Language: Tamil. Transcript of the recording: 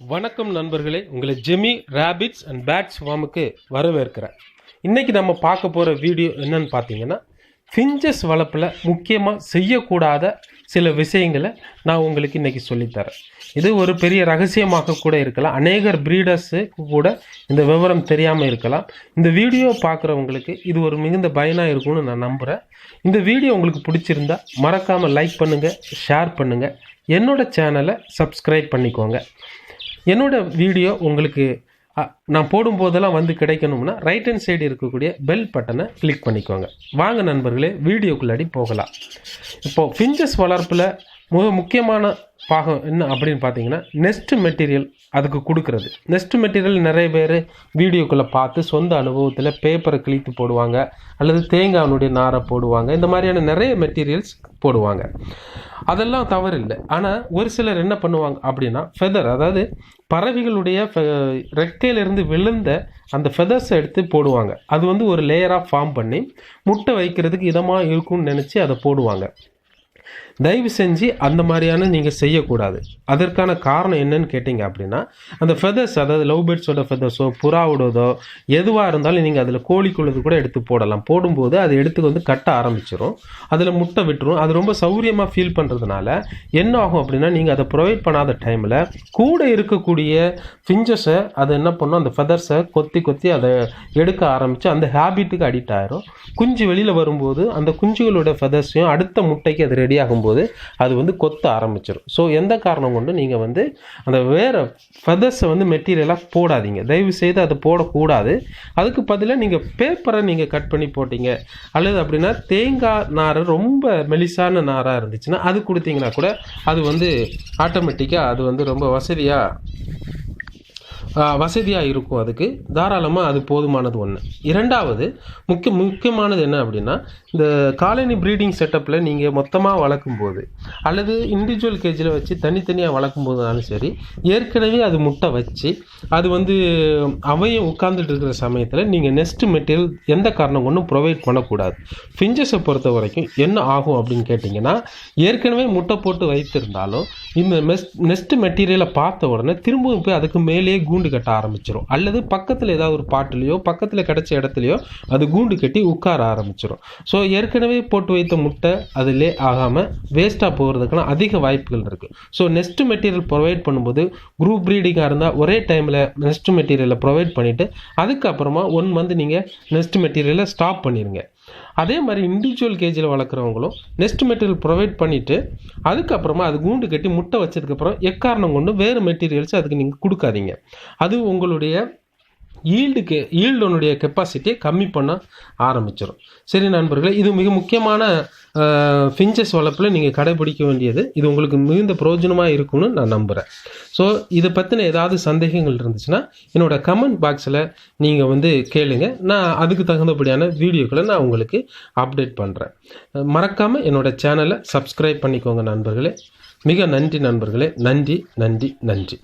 வணக்கம் நண்பர்களே உங்களை ஜெமி ரேபிட்ஸ் அண்ட் பேட்ஸ் ஃபார்முக்கு வரவேற்கிறேன். இன்னைக்கு நம்ம பார்க்க போகிற வீடியோ என்னன்னு பார்த்தீங்கன்னா ஃபிஞ்சஸ் வளர்ப்பில் முக்கியமாக செய்யக்கூடாத சில விஷயங்களை நான் உங்களுக்கு இன்னைக்கு சொல்லித்தரேன். இது ஒரு பெரிய ரகசியமாக கூட இருக்கலாம். அநேகர் ப்ரீடர்ஸுக்கு கூட இந்த விவரம் தெரியாமல் இருக்கலாம். இந்த வீடியோ பார்க்குறவங்களுக்கு இது ஒரு மிகுந்த பயனாக இருக்கும்னு நான் நம்புகிறேன் இந்த வீடியோ உங்களுக்கு பிடிச்சிருந்தா மறக்காமல் லைக் பண்ணுங்கள் ஷேர் பண்ணுங்கள் என்னோடய சேனலை சப்ஸ்கிரைப் பண்ணிக்கோங்க. என்னோட வீடியோ உங்களுக்கு நான் போடும்போதெல்லாம் வந்து கிடைக்கணும்னா ரைட் ஹேண்ட் சைடு இருக்கக்கூடிய பெல் பட்டனை கிளிக் பண்ணிக்கோங்க. வாங்க நண்பர்களே வீடியோக்குள்ளாடி போகலாம். இப்போது ஃபிஞ்சஸ் வளர்ப்பில் மிக முக்கியமான பாகம் என்ன அப்படின்னு பார்த்தீங்கன்னா நெஸ்ட் மெட்டீரியல் அதுக்கு கொடுக்கறது. நெஸ்ட் மெட்டீரியல் நிறைய பேர் வீடியோக்குள்ளே பார்த்து சொந்த அனுபவத்தில் பேப்பரை கிழித்து போடுவாங்க அல்லது தேங்காயினுடைய நாரை போடுவாங்க இந்த மாதிரியான நிறைய மெட்டீரியல்ஸ் போடுவாங்க. அதெல்லாம் தவறு இல்லை ஆனால் ஒரு சிலர் என்ன பண்ணுவாங்க அப்படின்னா ஃபெதர் அதாவது பறவைகளுடைய ரெக்கையிலிருந்து விழுந்த அந்த ஃபெதர்ஸை எடுத்து போடுவாங்க. அது வந்து ஒரு லேயராக ஃபார்ம் பண்ணி முட்டை வைக்கிறதுக்கு இதமாக இருக்கும்னு நினச்சி அதை போடுவாங்க. தயவு செஞ்சு அந்த மாதிரியான நீங்கள் செய்யக்கூடாது. அதற்கான காரணம் என்னன்னு கேட்டிங்க அப்படின்னா அந்த ஃபெதர்ஸ் அதாவது லவ் பேர்ட்ஸோட ஃபெதர்ஸோ புறாவோடதோ எதுவாக இருந்தாலும் நீங்கள் அதில் கோழிக்குள்ளது கூட எடுத்து போடலாம். போடும்போது அதை எடுத்து வந்து கட்ட ஆரம்பிச்சிடும் அதில் முட்டை விட்டுரும். அது ரொம்ப சௌரியமாக ஃபீல் பண்ணுறதுனால என்ன ஆகும் அப்படின்னா நீங்கள் அதை ப்ரொவைட் பண்ணாத டைமில் கூட இருக்கக்கூடிய ஃபிஞ்சஸை அதை என்ன பண்ணும்? அந்த ஃபெதர்ஸை கொத்தி கொத்தி அதை எடுக்க ஆரம்பித்து அந்த ஹேபிட்டுக்கு அடிக்ட் ஆயிரும். குஞ்சு வெளியில் வரும்போது அந்த குஞ்சுகளோட ஃபெதர்ஸையும் அடுத்த முட்டைக்கு அது ரெடி ஆகும்போது அது வந்து கொத்த ஆரம்பிச்சிடும் ஸோ எந்த காரணம் கொண்டு நீங்கள் வந்து அந்த வேறு ஃபெதர்ஸை வந்து மெட்டீரியலாக போடாதீங்க. தயவு செய்து அதை போடக்கூடாது. அதுக்கு பதிலாக நீங்கள் பேப்பரை நீங்கள் கட் பண்ணி போட்டீங்க. அல்லது அப்படின்னா தேங்காய் நார் ரொம்ப மெலிசான நாராக இருந்துச்சுன்னா அது கொடுத்தீங்கன்னா கூட அது வந்து ஆட்டோமேட்டிக்காக அது வந்து ரொம்ப வசதியாக வசதியாக இருக்கும் அதுக்கு. தாராளமாக அது போதுமானது ஒன்று இரண்டாவது முக்கிய முக்கியமானது என்ன அப்படின்னா இந்த காலனி ப்ரீடிங் செட்டப்பில் நீங்கள் மொத்தமாக வளர்க்கும் போது அல்லது இண்டிவிஜுவல் கேஜில் வச்சு தனித்தனியாக வளர்க்கும் போதுனாலும் சரி ஏற்கனவே அது முட்டை வச்சு அது வந்து அவையும் உட்கார்ந்துட்டு இருக்கிற சமயத்தில் நீங்கள் நெஸ்ட் மெட்டீரியல் எந்த காரணம் கொண்டும் ப்ரொவைட் பண்ணக்கூடாது. ஃபிஞ்சஸை பொறுத்த வரைக்கும் என்ன ஆகும் அப்படின்னு கேட்டிங்கன்னா ஏற்கனவே முட்டை போட்டு வைத்திருந்தாலும் இந்த மெஸ் நெஸ்ட் மெட்டீரியலை பார்த்த உடனே திரும்பவும் போய் அதுக்கு மேலேயே கூண்டு கட்ட ஆரம்பிச்சிடும் அல்லது பக்கத்தில் ஏதாவது ஒரு பாட்டிலையோ பக்கத்தில் கிடச்ச இடத்துலையோ அது கூண்டு கட்டி உட்கார ஆரம்பிச்சிடும் ஸோ ஏற்கனவே போட்டு வைத்த முட்டை அதிலே ஆகாமல் வேஸ்ட்டாக போகிறதுக்கான அதிக வாய்ப்புகள் இருக்குது ஸோ நெஸ்ட் மெட்டீரியல் ப்ரொவைட் பண்ணும்போது குரூப் ப்ரீடிங்காக இருந்தால் ஒரே டைமில் நெஸ்ட் மெட்டீரியலை ப்ரொவைட் பண்ணிவிட்டு அதுக்கப்புறமா ஒன் மந்த் நீங்கள் நெஸ்ட் மெட்டீரியலை ஸ்டாப் பண்ணிடுங்க அதே மாதிரி இண்டிவிஜுவல் கேஜில் வளர்க்குறவங்களும் நெஸ்ட் மெட்டீரியல் ப்ரொவைட் பண்ணிவிட்டு அதுக்கப்புறமா அது கூண்டு கட்டி முட்டை வச்சதுக்கப்புறம் எக்காரணம் கொண்டு வேறு மெட்டீரியல்ஸ் அதுக்கு நீங்கள் கொடுக்காதீங்க. அது உங்களுடைய ஈல்டுக்கு ஈல்டனுடைய கெப்பாசிட்டியை கம்மி பண்ண ஆரம்பிச்சிடும் சரி நண்பர்களே இது மிக முக்கியமான ஃபிஞ்சஸ் வளர்ப்பில் நீங்கள் கடைபிடிக்க வேண்டியது. இது உங்களுக்கு மிகுந்த பிரயோஜனமாக இருக்கும்னு நான் நம்புகிறேன் ஸோ இதை பற்றின ஏதாவது சந்தேகங்கள் இருந்துச்சுன்னா என்னோட கமெண்ட் பாக்ஸில் நீங்கள் வந்து கேளுங்க. நான் அதுக்கு தகுந்தபடியான வீடியோக்களை நான் உங்களுக்கு அப்டேட் பண்ணுறேன் மறக்காமல் என்னோட சேனலை சப்ஸ்கிரைப் பண்ணிக்கோங்க நண்பர்களே. மிக நன்றி நண்பர்களே. நன்றி நன்றி நன்றி.